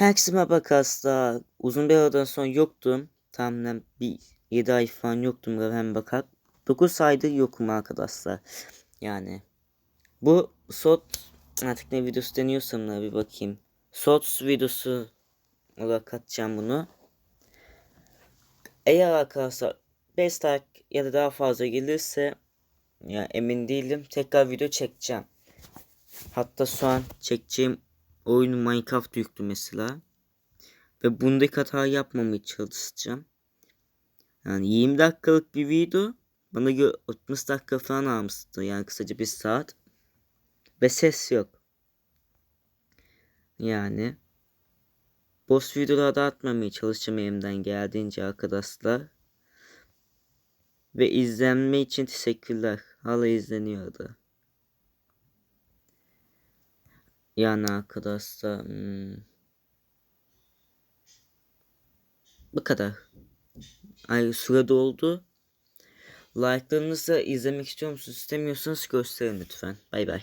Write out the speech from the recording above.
Herkese merhaba arkadaşlar. Uzun bir aradan sonra yoktum. Tahminen bir 7 ay falan yoktum. Hemen bakar. 9 aydır yokum arkadaşlar. Yani. Bu short artık ne videosu deniyorsam da bir bakayım. Shorts videosu olarak atacağım bunu. Eğer arkadaşlar 5 like ya da daha fazla gelirse ya emin değilim. Tekrar video çekeceğim. Hatta şu an çekeceğim oyunu Minecraft yüklü mesela. Ve bundaki hata yapmamaya çalışacağım. Yani 20 dakikalık bir video bana göre 60 dakika falan almıştı. Yani kısaca bir saat. Ve ses yok. Yani boss videolarda atmamaya çalışacağım elimden geldiğince arkadaşlar. Ve izlenme için teşekkürler. Hala izleniyordu. Yani arkadaşlar hmm. bu kadar. Ay süre doldu. Like'larınızı izlemek istiyor musunuz? İstemiyorsanız gösterin lütfen. Bay bay.